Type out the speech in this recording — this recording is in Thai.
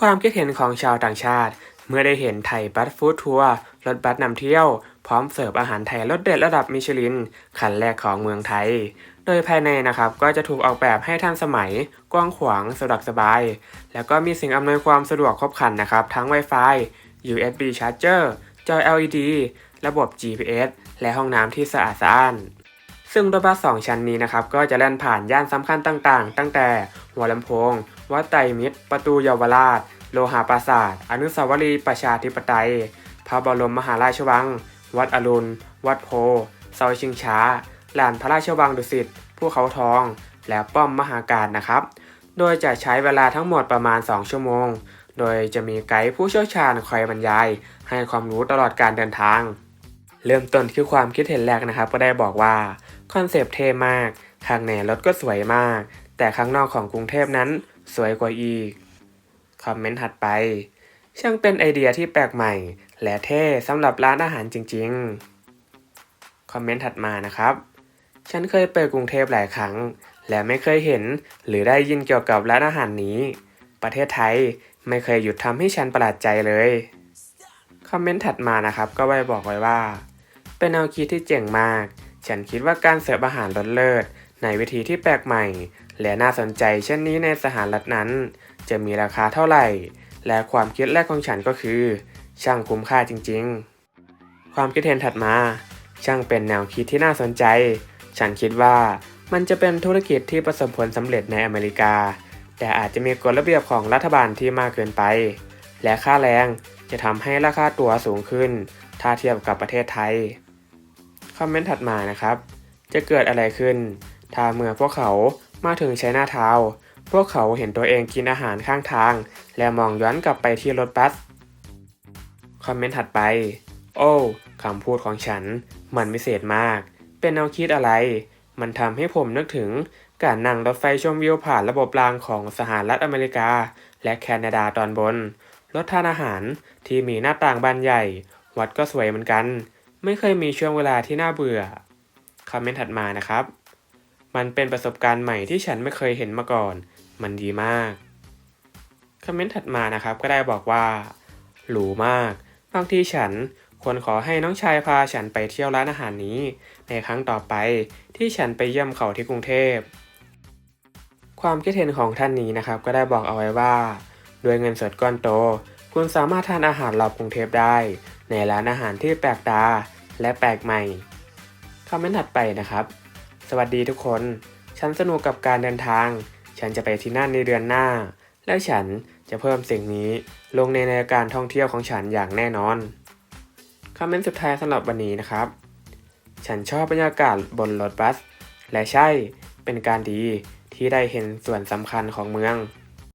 ความคิดเห็นของชาวต่างชาติ เมื่อได้เห็นไทยบัสฟู้ดทัวร์รถบัสนำเที่ยว พร้อมเสิร์ฟอาหารไทยรสเด็ดระดับมิชลินคันแรกของเมืองไทย โดยภายในนะครับก็จะถูกออกแบบให้ทันสมัย กว้างขวางสะดวกสบาย แล้วก็มีสิ่งอำนวยความสะดวกครบครันนะครับ ทั้ง Wi-Fi USB Charger จอ LED ระบบ GPS และห้องน้ำที่สะอาดสะอ้าน ซึ่งรถบัสสองชั้นนี้นะครับก็จะแล่นผ่านย่านสำคัญต่างๆ ตั้งแต่หัวลำโพง วัดไตรมิตร ประตูเยาวราช โลหะปราสาท อนุสาวรีย์ประชาธิปไตย พระบรมมหาราชวัง วัดอรุณ วัดโพเสาชิงช้าลานพระราชวังดุสิตภูเขาทอง และป้อมมหาการนะครับ โดยจะใช้เวลาทั้งหมดประมาณ 2 ชั่วโมง โดยจะมีไกด์ผู้เชี่ยวชาญคอยบรรยาย ให้ความรู้ตลอดการเดินทาง เริ่มต้นที่ความคิดเห็นแรกนะครับ ก็ได้บอกว่า คอนเซปต์เท่มาก ข้างในรถก็สวยมาก แต่ข้างนอกของกรุงเทพนั้นสวยกว่าอีก คอมเมนต์ถัดไป ช่างเป็นไอเดียที่แปลกใหม่ และเท่สำหรับร้านอาหารจริงๆ คอมเมนต์ถัดมานะครับ ฉันเคยไปกรุงเทพหลายครั้ง และไม่เคยเห็นหรือได้ยินเกี่ยวกับร้านอาหารนี้ ประเทศไทยไม่เคยหยุดทำให้ฉันประหลาดใจเลย คอมเมนต์ถัดมานะครับก็ไว้บอกไว้ว่า เป็นแนวคิดที่เจ๋งมาก ฉันคิดว่าการเสิร์ฟอาหารรสเลิศ ในวิธีที่แปลกใหม่ และน่าสนใจเช่นนี้ในสถานรัฐนั้น จะมีราคาเท่าไหร่ และความคิดแรกของฉันก็คือ ช่างคุ้มค่าจริง ๆ ความคิดเห็นถัดมา ช่างเป็นแนวคิดที่น่าสนใจ ฉันคิดว่ามันจะเป็นธุรกิจที่ประสบผลสำเร็จในอเมริกา แต่อาจจะมีกฎระเบียบของรัฐบาลที่มากเกินไป และค่าแรงจะทำให้ราคาตั๋วสูงขึ้น ถ้าเทียบกับประเทศไทย คอมเมนต์ถัดมานะครับ จะเกิดอะไรขึ้น ถ้าเมื่อพวกเขามาถึงใช้หน้าเท้า พวกเขาเห็นตัวเองกินอาหารข้างทาง และมองย้อนกลับไปที่รถบัส คอมเมนต์ถัดไป โอ้คำพูดของฉัน มันวิเศษมาก เป็นแนวคิดอะไร มันทำให้ผมนึกถึงการนั่งรถไฟชมวิวผ่านระบบรางของสหรัฐอเมริกา และแคนาดาตอนบน รถทานอาหารที่มีหน้าต่างบานใหญ่ วัดก็สวยเหมือนกัน ไม่เคยมีช่วงเวลาที่น่าเบื่อคอมเมนต์ถัดมานะครับ มันเป็นประสบการณ์ใหม่ที่ฉันไม่เคยเห็นมาก่อน มันดีมากคอมเมนต์ถัดมานะครับก็ได้บอกว่าหรูมากบางทีฉันควรขอให้น้องชายพาฉันไปเที่ยวร้านอาหารนี้ ในครั้งต่อไปที่ฉันไปเยี่ยมเขาที่กรุงเทพ ความคิดเห็นของท่านนี้นะครับ ก็ได้บอกเอาไว้ว่า ด้วยเงินสดก้อนโต คุณสามารถทานอาหารรอบกรุงเทพได้ ในร้านอาหารที่แปลกตา และแปลกใหม่คอมเมนต์ถัดไปนะครับ สวัสดีทุกคน ฉันสนุกกับการเดินทาง ฉันจะไปที่นั่นในเดือนหน้า และฉันจะเพิ่มสิ่งนี้ลงในรายการท่องเที่ยวของฉันอย่างแน่นอนคอมเมนต์สุดท้ายสำหรับวันนี้นะครับ ฉันชอบบรรยากาศบนรถบัส และใช่เป็นการดีที่ได้เห็นส่วนสำคัญของเมือง